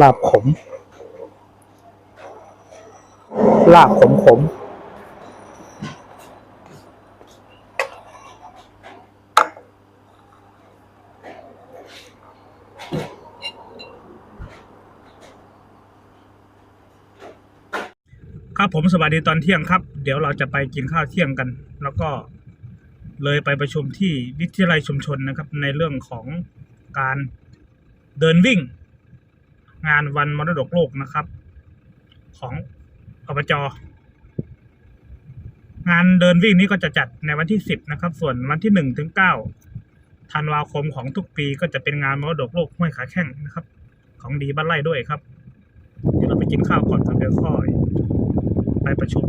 ลาบขม ลาบขมขมครับผมสวัสดีตอนเที่ยงครับ เดี๋ยวเราจะไปกินข้าวเที่ยงกัน แล้วก็เลยไปประชุมที่วิทยาลัยชุมชนนะครับ ในเรื่องของการเดินวิ่ง งานวันมรดกโลกนะครับ ของอบจงานเดินวิ่งนี้ก็จะจัดในวันที่สิบนะครับ ส่วนวันที่หนึ่งถึงเก้าธันวาคมของทุกปีก็จะเป็นงานมรดกโลกห้วยขาแข้งนะครับ ของดีบ้านไร่ด้วยครับเดี๋ยวเราไปกินข้าวก่อนครับเดี๋ยวค่อยไปประชุม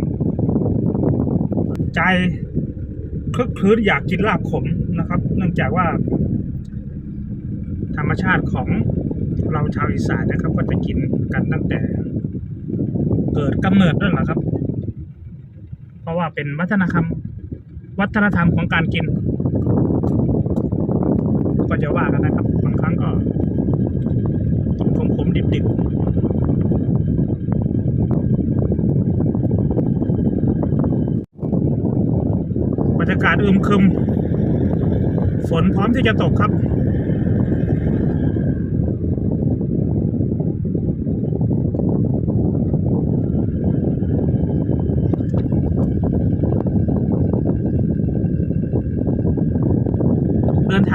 ใจคลึกคลื้นอยากกินลาบขมนะครับ เนื่องจากว่า ธรรมชาติของ เราชาวอีสานนะครับ ก็จะกินกันตั้งแต่ เกิดกำเนิดนั่นแหละครับ เพราะว่าเป็นวัฒนธรรม วัฒนธรรมของการกิน ก็จะว่ากันนะครับบางครั้งก็ขมขมๆดิบๆบรรยากาศอึมครึม ฝนพร้อมที่จะตกครับ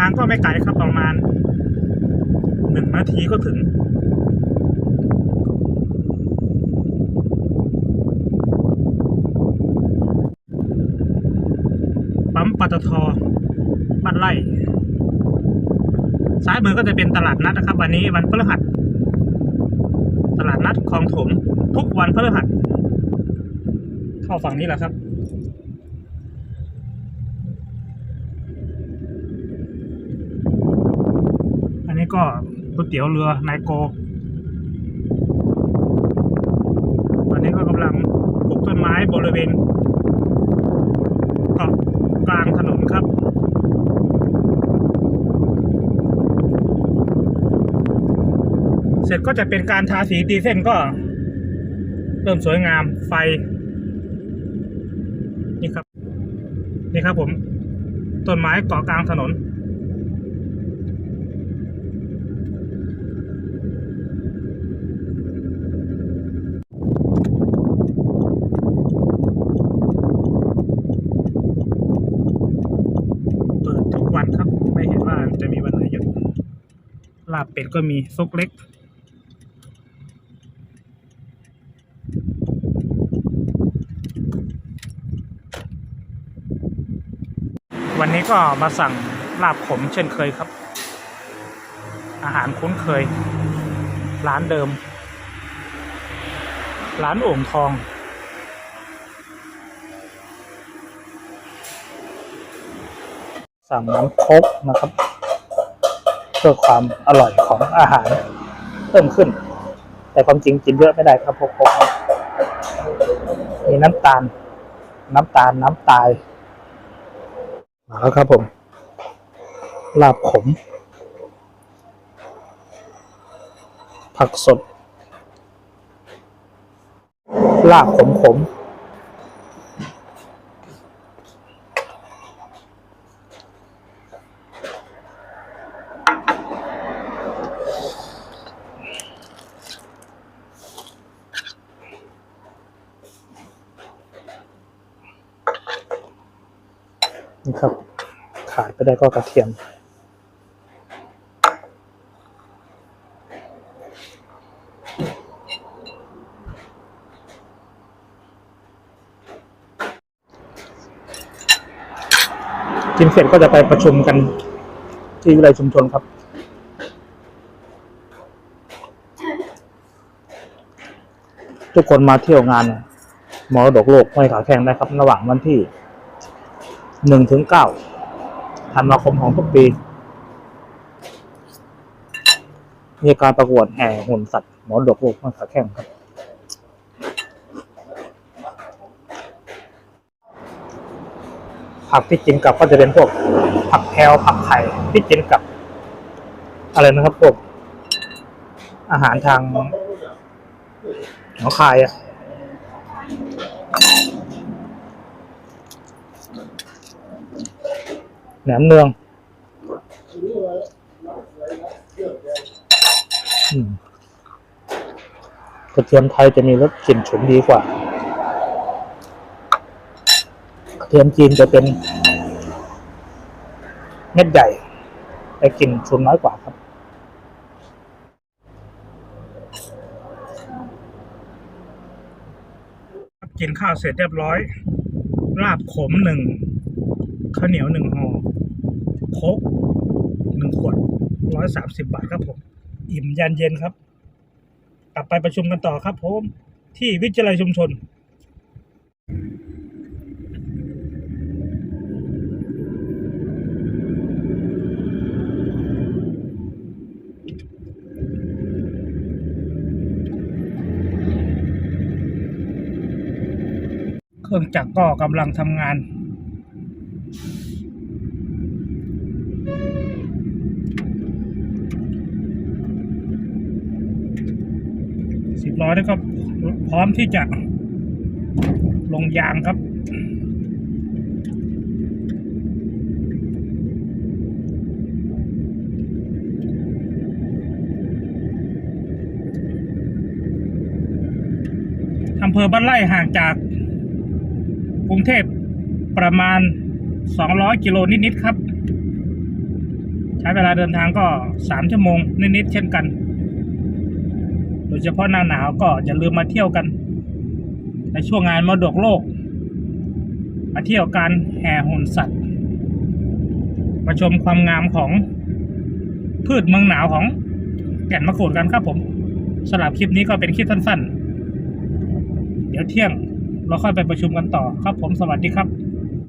างก็ไม่ไกลครับประมาณหนึ่งนาทีก็ถึงปั๊มปตทบ้านไร่ซ้ายมือก็จะเป็นตลาดนัดนะครับ วันนี้วันพฤหัส ตลาดนัดคลองถม ทุกวันพฤหัส เข้าฝั่งนี้แหละครับ อันนี้ ก็ก๋วยเตี๋ยวเรือนายโกวันนี้ก็กำลังปลูกต้นไม้บริเวณเกาะกลางถนนครับเสร็จก็จะเป็นการทาสีตีเส้นก็ เริ่มสวยงามไฟ นี่ครับ นี่ครับผม ต้นไม้เกาะกลางถนน เปิดทุกวันครับ ไม่เห็นว่า จะมีวันไหนหยุดลาบเป็ดก็มีซุกเล็ก วันนี้ก็มาสั่งลาบขมเช่นเคยครับ อาหารคุ้นเคย ร้านเดิม ร้านโอ่งทองสั่งน้ำโคกนะครับ เพื่อความอร่อยของอาหารเพิ่มขึ้น แต่ความจริงกินเยอะไม่ได้ครับพวกมีน้ำตาล น้ำตาลน้ำตายมาแล้วครับผมลาบขม ผักสด ลาบขมขม ๆนี่ครับ ขาดไปได้ก็กระเทียม กินเสร็จก็จะไปประชุมกันที่วิทยาลัยชุมชนครับทุกคนมาเที่ยวงานมรดกโลกห้วยขาแข้งได้ครับ ระหว่างวันที่ หนึ่งถึงเก้าธันวาคมของทุกปี มีการประกวดแห่หุ่นสัตว์ หมอดกโลกมาขาแข่งครับ ผักที่กินกับก็จะเป็นพวก ผักแพรวผักไข่ที่กินกับ อะไรนะครับพวกอาหารทางหนองคายอะ แหนมเนืองกระเทียมไทยจะมีรสกลิ่นฉุนดีกว่ากระเทียมจีนจะเป็น เม็ดใหญ่แต่กลิ่นฉุนน้อยกว่าครับกินข้าวเสร็จเรียบร้อยลาบขมหนึ่ง ข้าวเหนียวหนึ่งห่อโคกหนึ่งขวดร้อยสามสิบบาทครับผม อิ่มยันเย็นครับ กลับไปประชุมกันต่อครับผมที่วิทยาลัยชุมชนเครื่องจักรก็กำลังทำงาน สิบล้อนี่ก็พร้อมที่จะลงยางครับอำเภอบ้านไร่ห่างจากกรุงเทพประมาณ 200 กิโลนิด ๆ ครับ ใช้เวลาเดินทางก็ 3 ชั่วโมง นิด ๆ เช่นกัน ดยเฉพาะหน้าหนาวก็อย่าลืมมาเที่ยวกัน ในช่วงงานมรดกโลก มาเที่ยวการแห่หุ่นสัตว์ มาชมความงามของพืชเมืองหนาวของแก่นมะกรูดกันครับผมสำหรับคลิปนี้ก็เป็นคลิปสั้นๆ เดี๋ยวเที่ยงเราค่อยไปประชุมกันต่อครับผมสวัสดีครับ